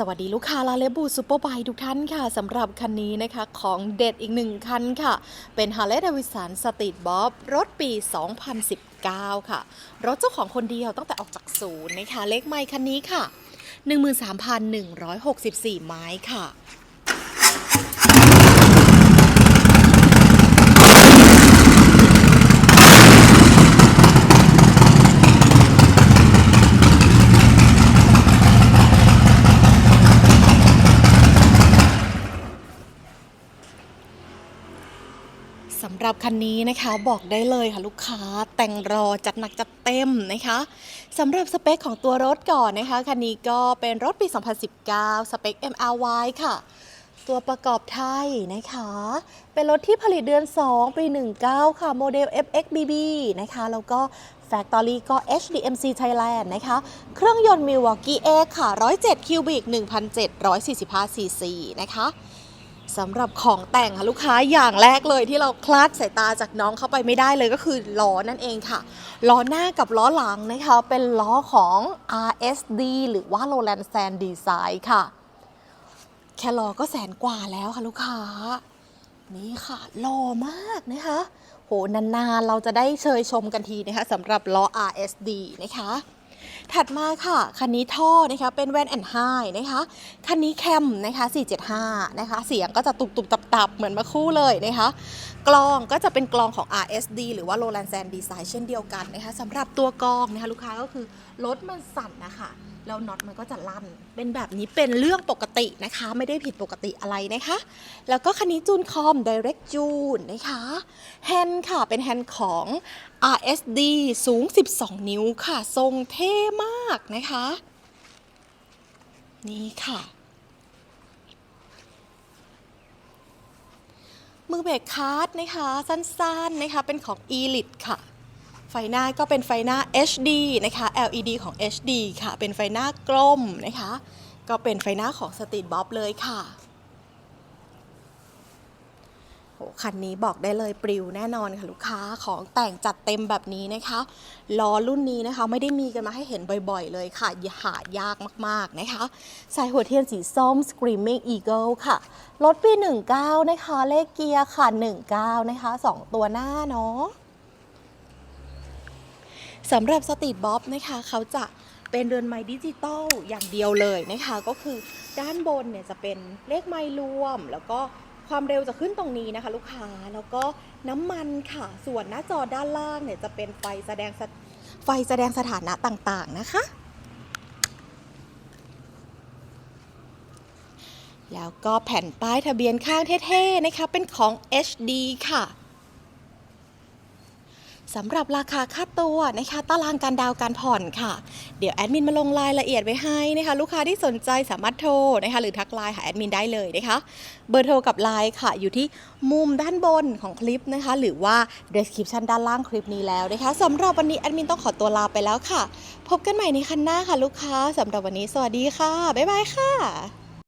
สวัสดีลูกค้าลาเลบูซูเปอร์ไบทุกท่านค่ะสำหรับคันนี้นะคะของเด็ดอีกหนึ่งคันค่ะ เป็นฮาร์เร็สดาวิสันสตีดบ๊อบรถปี 2019 ค่ะ รถเจ้าของคนเดียวตั้งแต่ออกจากศูนย์นะคะเลขไมค์คันนี้ค่ะ 13,164 ไม้ค่ะ สำหรับคันนี้นะคะบอกได้เลยค่ะลูกค้าแต่งรอจัดหนักจัดเต็มนะคะสำหรับสเปคของตัวรถก่อนนะคะคันนี้ก็เป็นรถปี 2019 สเปค MRY ค่ะ ตัวประกอบไทยนะคะ เป็นรถที่ผลิตเดือน 2 ปี 19 ค่ะ โมเดล FXBB นะคะ แล้วก็ Factory ก็ HDMC Thailand นะคะ เครื่องยนต์ Milwaukee X ค่ะ 107 คิวบิก 1,745ซีซีนะคะ สำหรับของแต่งค่ะลูกค้าอย่างแรกเลยที่เราคลาดสายตาจากน้องเข้าไปไม่ได้เลยก็คือล้อนั่นเองค่ะล้อหน้ากับล้อหลังนะคะเป็นล้อของ RSD หรือว่า Roland Sand Design ค่ะ แค่ล้อก็แสนกว่าแล้วค่ะลูกค้า นี่ค่ะหล่อมากนะคะโหนานๆเราจะได้เชยชมกันทีนะคะสำหรับล้อ RSD นะคะ ถัดมาค่ะ คันนี้ท่อนะคะเป็นแวนแอนไฮนะคะ คันนี้แคมนะคะ 475 นะคะ เสียงก็จะตุบตุบตับตับๆเหมือนมาคู่เลยนะคะ กลองก็จะเป็นกลองของ RSD หรือว่า Roland Sand Design เช่นเดียวกันนะคะสำหรับตัวกลองนะคะลูกค้าก็คือรถมันสั่นนะคะ แล้วน็อตมันก็จะลั่น เป็นแบบนี้เป็นเรื่องปกตินะคะ ไม่ได้ผิดปกติอะไรนะคะ แล้วก็คันนี้จูนคอม Direct จูนนะคะแฮนด์ค่ะ เป็นแฮนด์ของ RSD สูง 12 นิ้วค่ะ ทรงเท่มากนะคะ นี่ค่ะ มือเบรกคาร์ดนะคะ สั้นๆนะคะ เป็นของ Elite ค่ะ ไฟหน้าก็เป็นไฟหน้า HD นะคะ LED ของ HD ค่ะ เป็นไฟหน้ากลมนะคะ ก็เป็นไฟหน้าของ Street Bob เลยค่ะโหคันนี้บอกได้เลยปลิวแน่นอนค่ะลูกค้าของแต่งจัดเต็มแบบนี้นะคะล้อรุ่นนี้นะคะไม่ได้มีกันมาให้เห็นบ่อยๆ เลยค่ะหายากมากๆนะคะสายหัวเทียนสีส้ม Screaming Eagle ค่ะรถปี 19 นะคะ เลขเกียร์ค่ะ 19 นะคะ 2 ตัวหน้าเนาะ สำหรับสตรีทบ๊อบนะคะเขาจะเป็นเรือนไม้ดิจิตอลอย่างเดียวเลยนะคะ ก็คือด้านบนเนี่ยจะเป็นเลขไม้รวม แล้วก็ความเร็วจะขึ้นตรงนี้นะคะ ลูกค้าแล้วก็น้ำมันค่ะ ส่วนหน้าจอด้านล่างเนี่ยจะเป็นไฟแสดงสถไฟแสดงสถานะต่างๆนะคะ แล้วก็แผ่นป้ายทะเบียนข้างเท่ๆนะคะ เป็นของ HD ค่ะ สำหรับราคาค่าตัวนะคะตารางการดาวการผ่อนค่ะ เดี๋ยวแอดมินมาลงรายละเอียดไว้ให้นะคะ ลูกค้าที่สนใจสามารถโทรนะคะหรือทักไลน์หาแอดมินได้เลยนะคะ เบอร์โทรกับไลน์ค่ะ อยู่ที่มุมด้านบนของคลิปนะคะ หรือว่า description ด้านล่างคลิปนี้แล้วนะคะสำหรับวันนี้แอดมินต้องขอตัวลาไปแล้วค่ะ พบกันใหม่ในคันหน้าค่ะ ลูกค้าสำหรับวันนี้ สวัสดีค่ะบ๊ายบายค่ะ